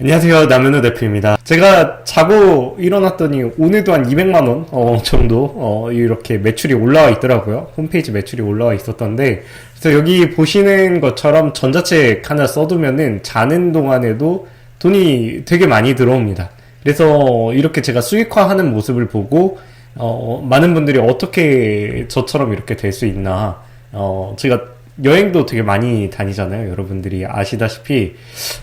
안녕하세요. 남현우 대표입니다. 제가 자고 일어났더니 오늘도 한 200만원 어, 정도 어, 이렇게 매출이 올라와 있더라고요. 홈페이지 매출이 올라와 있었던데 그래서 여기 보시는 것처럼 전자책 하나 써두면은 자는 동안에도 돈이 되게 많이 들어옵니다. 그래서 이렇게 제가 수익화하는 모습을 보고 어, 많은 분들이 어떻게 저처럼 이렇게 될 수 있나 어, 제가 여행도 되게 많이 다니잖아요. 여러분들이 아시다시피,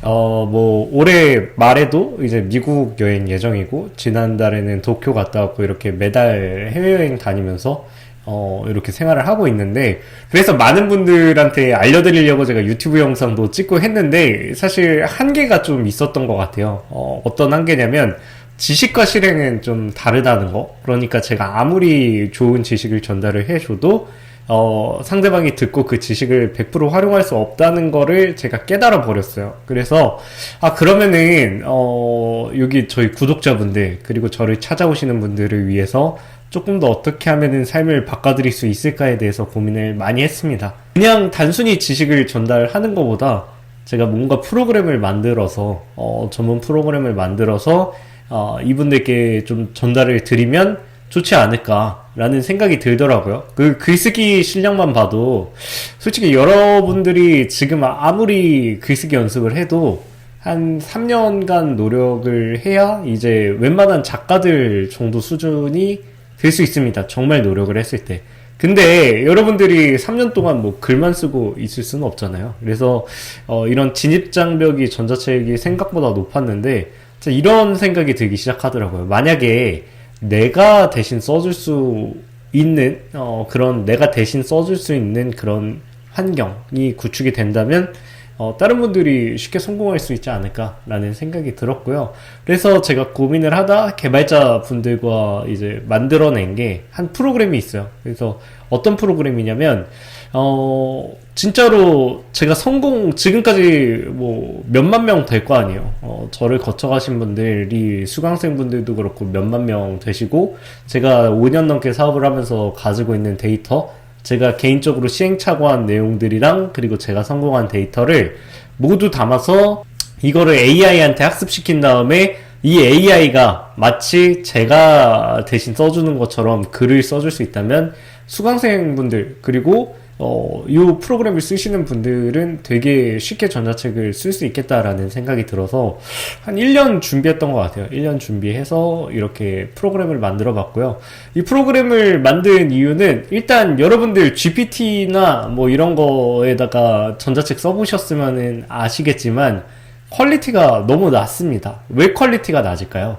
어, 뭐, 올해 말에도 이제 미국 여행 예정이고, 지난달에는 도쿄 갔다 왔고, 이렇게 매달 해외여행 다니면서, 어, 이렇게 생활을 하고 있는데, 그래서 많은 분들한테 알려드리려고 제가 유튜브 영상도 찍고 했는데, 사실 한계가 좀 있었던 것 같아요. 어, 어떤 한계냐면, 지식과 실행은 좀 다르다는 거. 그러니까 제가 아무리 좋은 지식을 전달을 해줘도, 어, 상대방이 듣고 그 지식을 100% 활용할 수 없다는 거를 제가 깨달아 버렸어요. 그래서, 아, 그러면은, 어, 여기 저희 구독자분들, 그리고 저를 찾아오시는 분들을 위해서 조금 더 어떻게 하면은 삶을 바꿔드릴 수 있을까에 대해서 고민을 많이 했습니다. 그냥 단순히 지식을 전달하는 것보다 제가 뭔가 프로그램을 만들어서, 어, 전문 프로그램을 만들어서, 어, 이분들께 좀 전달을 드리면 좋지 않을까라는 생각이 들더라고요. 그 글쓰기 실력만 봐도 솔직히 여러분들이 지금 아무리 글쓰기 연습을 해도 한 3년간 노력을 해야 이제 웬만한 작가들 정도 수준이 될 수 있습니다. 정말 노력을 했을 때. 근데 여러분들이 3년 동안 뭐 글만 쓰고 있을 수는 없잖아요. 그래서 어 이런 진입장벽이 전자책이 생각보다 높았는데 이런 생각이 들기 시작하더라고요. 만약에 내가 대신 써줄 수 있는 어, 그런 내가 대신 써줄 수 있는 그런 환경이 구축이 된다면 어, 다른 분들이 쉽게 성공할 수 있지 않을까라는 생각이 들었고요. 그래서 제가 고민을 하다 개발자 분들과 이제 만들어낸 게 한 프로그램이 있어요. 그래서 어떤 프로그램이냐면 어, 진짜로 제가 성공, 지금까지 뭐 몇만 명 될 거 아니에요. 어, 저를 거쳐가신 분들이 수강생 분들도 그렇고 몇만 명 되시고, 제가 5년 넘게 사업을 하면서 가지고 있는 데이터, 제가 개인적으로 시행착오한 내용들이랑, 그리고 제가 성공한 데이터를 모두 담아서 이거를 AI한테 학습시킨 다음에 이 AI가 마치 제가 대신 써주는 것처럼 글을 써줄 수 있다면 수강생분들, 그리고 어, 이 프로그램을 쓰시는 분들은 되게 쉽게 전자책을 쓸 수 있겠다라는 생각이 들어서 한 1년 준비했던 것 같아요. 1년 준비해서 이렇게 프로그램을 만들어 봤고요. 이 프로그램을 만든 이유는 일단 여러분들 GPT나 뭐 이런 거에다가 전자책 써보셨으면 아시겠지만 퀄리티가 너무 낮습니다. 왜 퀄리티가 낮을까요?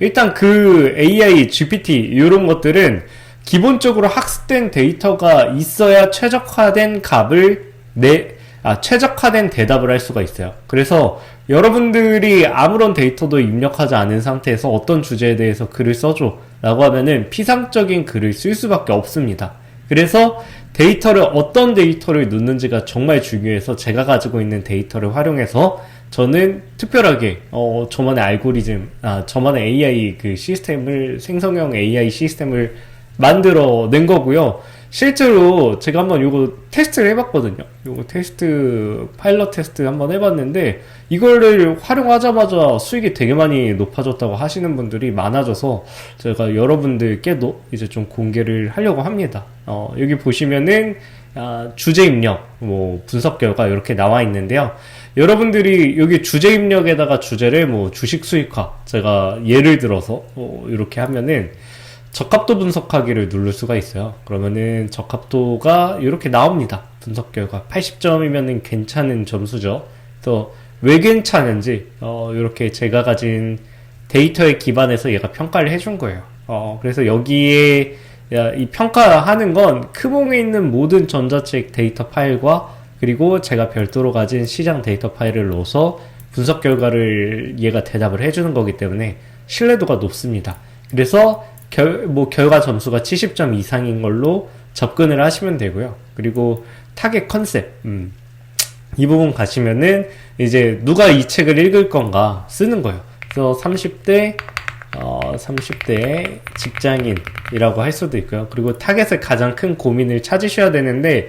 일단 그 AI, GPT 이런 것들은 기본적으로 학습된 데이터가 있어야 최적화된 값을 내, 아, 최적화된 대답을 할 수가 있어요. 그래서 여러분들이 아무런 데이터도 입력하지 않은 상태에서 어떤 주제에 대해서 글을 써줘 라고 하면은 피상적인 글을 쓸 수밖에 없습니다. 그래서 데이터를 어떤 데이터를 넣는지가 정말 중요해서 제가 가지고 있는 데이터를 활용해서 저는 특별하게 어 저만의 알고리즘 아 저만의 AI 그 시스템을 생성형 AI 시스템을 만들어 낸 거고요. 실제로 제가 한번 이거 테스트를 해봤거든요. 이거 테스트, 파일럿 테스트 한번 해봤는데, 이거를 활용하자마자 수익이 되게 많이 높아졌다고 하시는 분들이 많아져서, 제가 여러분들께도 이제 좀 공개를 하려고 합니다. 어, 여기 보시면은, 아, 주제 입력, 뭐, 분석 결과 이렇게 나와 있는데요. 여러분들이 여기 주제 입력에다가 주제를 뭐, 주식 수익화, 제가 예를 들어서, 어, 이렇게 하면은, 적합도 분석하기를 누를 수가 있어요. 그러면은 적합도가 이렇게 나옵니다. 분석 결과 80점이면은 괜찮은 점수죠. 또왜 괜찮은지 어 이렇게 제가 가진 데이터에 기반해서 얘가 평가를 해준 거예요. 어 그래서 여기에 이 평가하는 건 크봉에 있는 모든 전자책 데이터 파일과 그리고 제가 별도로 가진 시장 데이터 파일을 넣어서 분석 결과를 얘가 대답을 해주는 거기 때문에 신뢰도가 높습니다. 그래서 결, 뭐 결과 점수가 70점 이상인 걸로 접근을 하시면 되고요. 그리고 타겟 컨셉, 음. 이 부분 가시면은 이제 누가 이 책을 읽을 건가 쓰는 거예요. 그래서 30대 어, 30대 직장인이라고 할 수도 있고요. 그리고 타겟의 가장 큰 고민을 찾으셔야 되는데,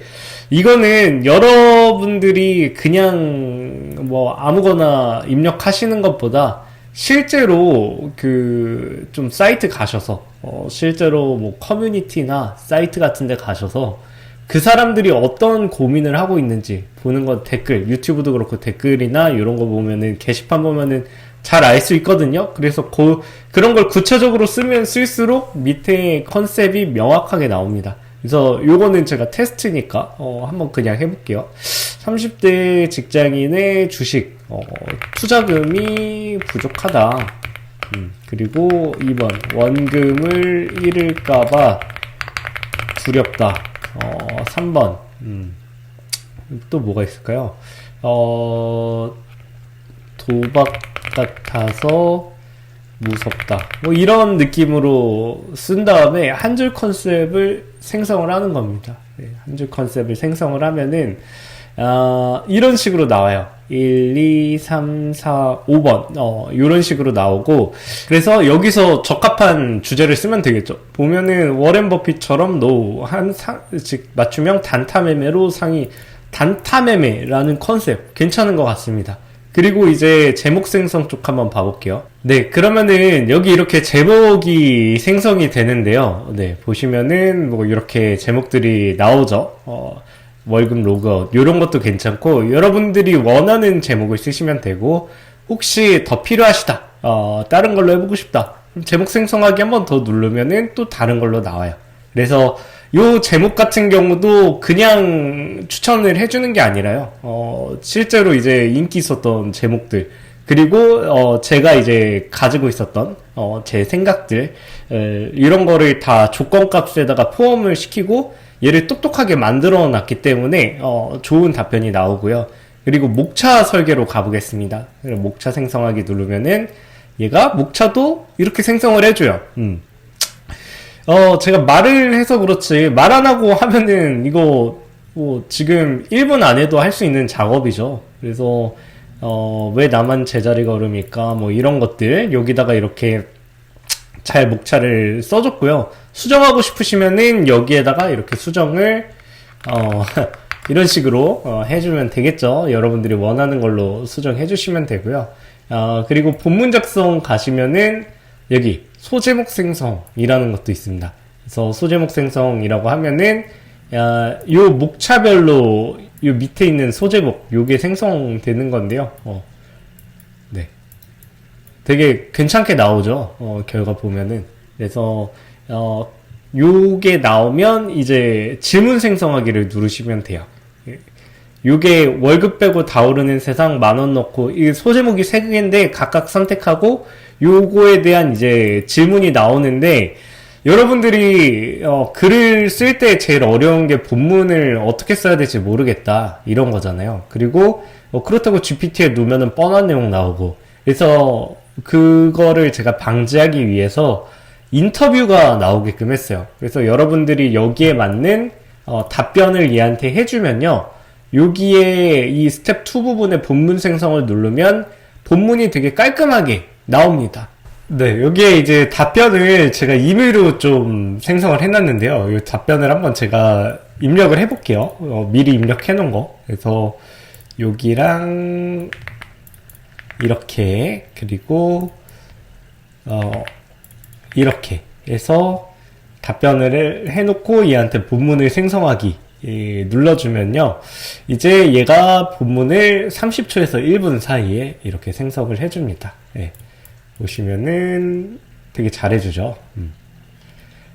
이거는 여러분들이 그냥 뭐 아무거나 입력하시는 것보다 실제로 그 좀 사이트 가셔서, 어, 실제로 뭐 커뮤니티나 사이트 같은 데 가셔서 그 사람들이 어떤 고민을 하고 있는지 보는 것 댓글, 유튜브도 그렇고 댓글이나 이런 거 보면은 게시판 보면은 잘 알 수 있거든요. 그래서 고, 그런 걸 구체적으로 쓰면 쓸수록 밑에 컨셉이 명확하게 나옵니다. 그래서 요거는 제가 테스트니까 어, 한번 그냥 해볼게요. 30대 직장인의 주식 어, 투자금이 부족하다. 음, 그리고 2번 원금을 잃을까봐 두렵다. 어, 3번 음, 또 뭐가 있을까요? 어, 도박 같아서 무섭다. 뭐 이런 느낌으로 쓴 다음에 한 줄 컨셉을 생성을 하는 겁니다. 네, 한줄 컨셉을 생성을 하면은 어, 이런 식으로 나와요. 1, 2, 3, 4, 5번. 어, 이런 식으로 나오고. 그래서 여기서 적합한 주제를 쓰면 되겠죠. 보면은 워렌 버핏처럼 노, 한 상, 즉, 맞춤형 단타매매로 상위, 단타매매라는 컨셉. 괜찮은 것 같습니다. 그리고 이제 제목 생성 쪽 한번 봐볼게요. 네, 그러면은 여기 이렇게 제목이 생성이 되는데요. 네, 보시면은 뭐 이렇게 제목들이 나오죠. 어, 월급 로그아웃 이런 것도 괜찮고 여러분들이 원하는 제목을 쓰시면 되고 혹시 더 필요하시다 어, 다른 걸로 해보고 싶다 제목 생성하기 한번 더 누르면은 또 다른 걸로 나와요 그래서 요 제목 같은 경우도 그냥 추천을 해주는 게 아니라요 어, 실제로 이제 인기 있었던 제목들 그리고 어, 제가 이제 가지고 있었던 어, 제 생각들 에, 이런 거를 다 조건값에다가 포함을 시키고 얘를 똑똑하게 만들어 놨기 때문에 어, 좋은 답변이 나오고요. 그리고 목차 설계로 가보겠습니다. 목차 생성하기 누르면은 얘가 목차도 이렇게 생성을 해줘요. 음. 어, 제가 말을 해서 그렇지, 말 안 하고 하면은 이거 뭐 지금 1분 안에도 할 수 있는 작업이죠. 그래서 어, 왜 나만 제자리가 오릅니까? 뭐 이런 것들 여기다가 이렇게 잘 목차를 써줬고요. 수정하고 싶으시면은 여기에다가 이렇게 수정을 어, 이런 식으로 어, 해주면 되겠죠. 여러분들이 원하는 걸로 수정해 주시면 되고요. 어, 그리고 본문 작성 가시면은 여기 소제목 생성이라는 것도 있습니다. 그래서 소제목 생성이라고 하면은 야, 요 목차별로 요 밑에 있는 소제목 요게 생성되는 건데요. 어, 되게 괜찮게 나오죠. 어, 결과 보면은. 그래서, 어, 요게 나오면 이제 질문 생성하기를 누르시면 돼요. 요게 월급 빼고 다 오르는 세상 만 원 넣고, 이 소제목이 세 개인데 각각 선택하고, 요거에 대한 이제 질문이 나오는데, 여러분들이 어, 글을 쓸 때 제일 어려운 게 본문을 어떻게 써야 될지 모르겠다 이런 거잖아요. 그리고 어, 그렇다고 GPT에 놓으면 뻔한 내용 나오고 그래서 그거를 제가 방지하기 위해서 인터뷰가 나오게끔 했어요. 그래서 여러분들이 여기에 맞는 어, 답변을 얘한테 해주면요. 여기에 이 스텝 2 부분의 본문 생성을 누르면 본문이 되게 깔끔하게 나옵니다. 네, 여기에 이제 답변을 제가 임의로 좀 생성을 해놨는데요. 이 답변을 한번 제가 입력을 해볼게요. 어, 미리 입력해 놓은 거. 그래서 여기랑 이렇게 그리고 어 이렇게 해서 답변을 해놓고 얘한테 본문을 생성하기 예, 눌러주면요 이제 얘가 본문을 30초에서 1분 사이에 이렇게 생성을 해줍니다 예, 보시면은 되게 잘해주죠 음.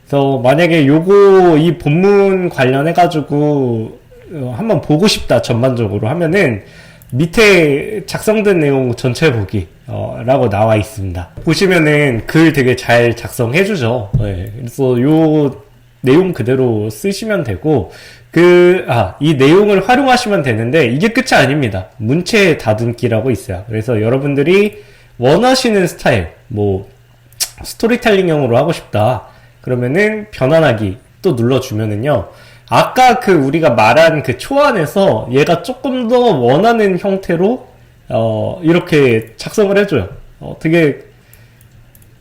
그래서 만약에 요거 이 본문 관련해 가지고 어, 한번 보고 싶다 전반적으로 하면은 밑에 작성된 내용 전체 보기 어, 라고 나와 있습니다. 보시면은 글 되게 잘 작성해 주죠. 네, 그래서 요 내용 그대로 쓰시면 되고 그, 아, 이 내용을 활용하시면 되는데 이게 끝이 아닙니다. 문체 다듬기라고 있어요. 그래서 여러분들이 원하시는 스타일, 뭐, 스토리텔링형으로 하고 싶다. 그러면은 변환하기 또 눌러주면은요. 아까 그 우리가 말한 그 초안에서 얘가 조금 더 원하는 형태로 어, 이렇게 작성을 해줘요. 어, 되게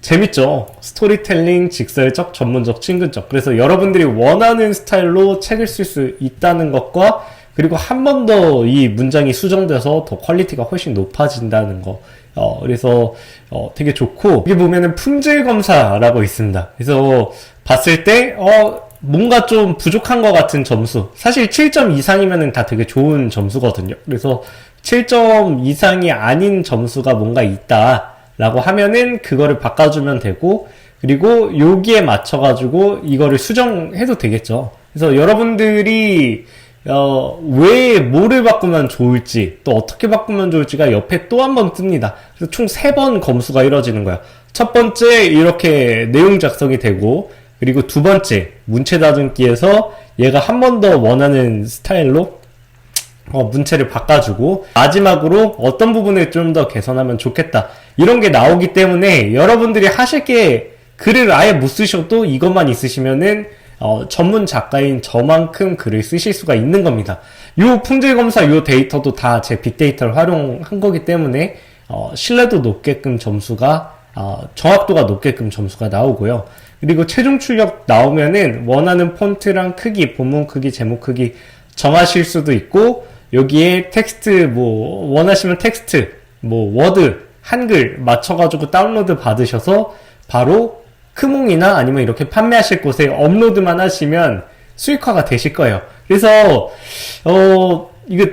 재밌죠. 스토리텔링, 직설적, 전문적, 친근적. 그래서 여러분들이 원하는 스타일로 책을 쓸 수 있다는 것과 그리고 한 번 더 이 문장이 수정돼서 더 퀄리티가 훨씬 높아진다는 거. 어, 그래서 어, 되게 좋고 여기 보면은 품질 검사라고 있습니다. 그래서 봤을 때 어, 뭔가 좀 부족한 것 같은 점수. 사실 7점 이상이면은 다 되게 좋은 점수거든요. 그래서 7점 이상이 아닌 점수가 뭔가 있다라고 하면은 그거를 바꿔주면 되고 그리고 여기에 맞춰가지고 이거를 수정해도 되겠죠. 그래서 여러분들이 어, 왜 뭐를 바꾸면 좋을지, 또 어떻게 바꾸면 좋을지가 옆에 또 한 번 뜹니다. 그래서 총 세 번 검수가 이루어지는 거야. 첫 번째, 이렇게 내용 작성이 되고, 그리고 두 번째, 문체 다듬기에서 얘가 한 번 더 원하는 스타일로 어, 문체를 바꿔주고 마지막으로 어떤 부분을 좀 더 개선하면 좋겠다 이런 게 나오기 때문에 여러분들이 하실 게 글을 아예 못 쓰셔도 이것만 있으시면은 어, 전문 작가인 저만큼 글을 쓰실 수가 있는 겁니다. 요 품질 검사 요 데이터도 다 제 빅데이터를 활용한 거기 때문에 어, 신뢰도 높게끔 점수가 어, 정확도가 높게끔 점수가 나오고요. 그리고 최종 출력 나오면은 원하는 폰트랑 크기, 본문 크기, 제목 크기 정하실 수도 있고 여기에 텍스트 뭐 원하시면 텍스트 뭐 워드 한글 맞춰가지고 다운로드 받으셔서 바로 크몽이나 아니면 이렇게 판매하실 곳에 업로드만 하시면 수익화가 되실 거예요. 그래서 어 이거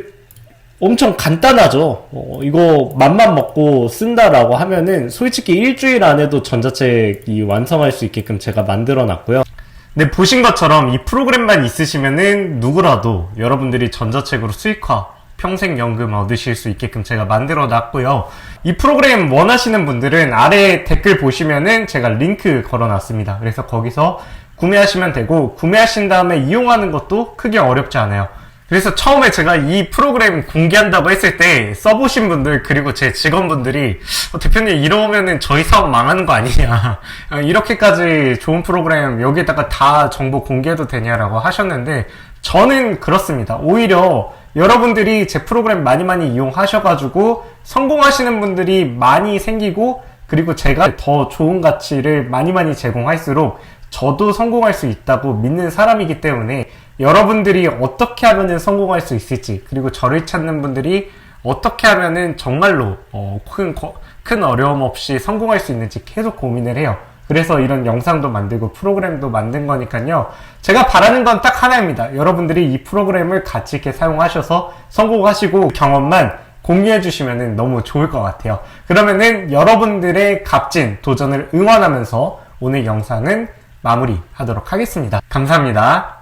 엄청 간단하죠. 어, 이거 맘만 먹고 쓴다라고 하면은 솔직히 일주일 안에도 전자책이 완성할 수 있게끔 제가 만들어 놨고요. 네, 보신 것처럼 이 프로그램만 있으시면은 누구라도 여러분들이 전자책으로 수익화, 평생 연금 얻으실 수 있게끔 제가 만들어 놨고요. 이 프로그램 원하시는 분들은 아래 댓글 보시면은 제가 링크 걸어 놨습니다. 그래서 거기서 구매하시면 되고, 구매하신 다음에 이용하는 것도 크게 어렵지 않아요. 그래서 처음에 제가 이 프로그램 공개한다고 했을 때 써보신 분들 그리고 제 직원분들이 어, 대표님 이러면은 저희 사업 망하는 거 아니냐 어, 이렇게까지 좋은 프로그램 여기에다가 다 정보 공개해도 되냐라고 하셨는데 저는 그렇습니다 오히려 여러분들이 제 프로그램 많이 많이 이용하셔가지고 성공하시는 분들이 많이 생기고 그리고 제가 더 좋은 가치를 많이 많이 제공할수록 저도 성공할 수 있다고 믿는 사람이기 때문에 여러분들이 어떻게 하면 성공할 수 있을지 그리고 저를 찾는 분들이 어떻게 하면은 정말로 어, 큰, 거- 큰 어려움 없이 성공할 수 있는지 계속 고민을 해요. 그래서 이런 영상도 만들고 프로그램도 만든 거니까요. 제가 바라는 건 딱 하나입니다. 여러분들이 이 프로그램을 같이 이렇게 사용하셔서 성공하시고 경험만 공유해 주시면 너무 좋을 것 같아요. 그러면은 여러분들의 값진 도전을 응원하면서 오늘 영상은 마무리하도록 하겠습니다. 감사합니다.